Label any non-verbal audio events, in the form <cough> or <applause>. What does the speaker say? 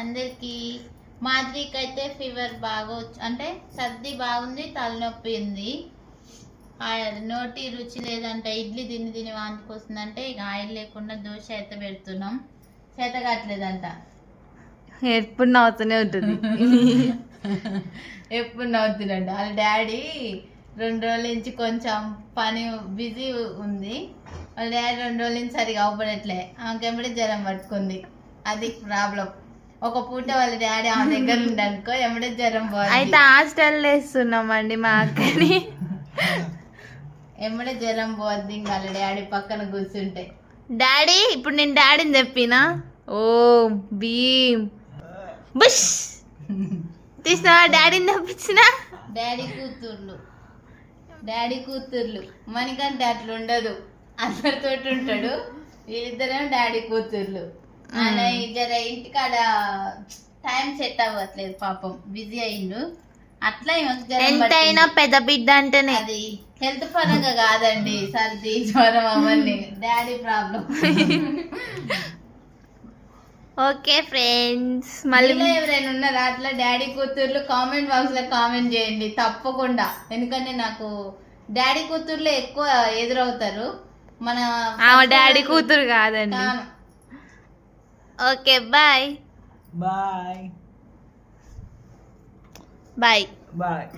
అందరికి. మాదిరికి అయితే ఫీవర్ బాగా అంటే సర్ది బాగుంది తలనొప్పి ఉంది. నోటి రుచి లేదంటే ఇడ్లీ తిని తిని వాంతికి వస్తుందంటే ఇక ఆయిల్ లేకుండా దోశ అయితే పెడుతున్నాం. చేత కావట్లేదంట. ఎప్పుడు నవ్వుతూనే ఉంటుంది. <laughs> ఎప్పుడు నవ్వుతున్నాడు వాళ్ళ డాడీ రెండు రోజుల నుంచి కొంచెం పని బిజీ ఉంది. వాళ్ళ డాడీ రెండు రోజుల నుంచి సరిగా అవ్వబడట్లే. ఆమెకెంబడి జ్వరం పట్టుకుంది. అది ప్రాబ్లం. ఒక పూట వాళ్ళ డాడీ ఆమె దగ్గర ఉండనుకో ఎమ్మడే జ్వరం అయితే పోతుంది హాస్టల్ వేస్తున్నామండి మా అక్కని. ఎమ్మడే జ్వరం పోద్ది ఇంకా వాళ్ళ డాడీ పక్కన కూర్చుంటే. డాడీ ఇప్పుడు నేను డాడీని చెప్పినా? ఓ భీమ్. బుష్. తీసినావా డాడీని తప్పించిన? డాడీ కూతుర్లు. డాడీ కూతుర్లు. మనకంటే అట్లా ఉండదు అందరితోటి ఉంటాడు. వీళ్ళిద్దరేమో డాడీ కూతుర్లు. ఆయన జర ఇంటికాడ టైం సెట్ అవ్వట్లేదు పాపం బిజీ అయిండు అట్లా ఎంతైనా పట్టింది. పెద్ద బిడ్డ అంటేనే. అది హెల్త్ పరంగా కాదండి సర్ది జ్వరం అవన్నీ డాడీ ప్రాబ్లం. ఓకే ఫ్రెండ్స్ మళ్ళీ ఎవరైనా ఉన్నారా? అట్లా డాడీ కూతుర్లు కామెంట్ బాక్స్లో కామెంట్ చేయండి తప్పకుండా. ఎందుకంటే నాకు డాడీ కూతుర్లు ఎక్కువ ఎదురవుతారు. మన డాడీ కూతురు కాదండి. Okay bye. Bye. Bye. Bye.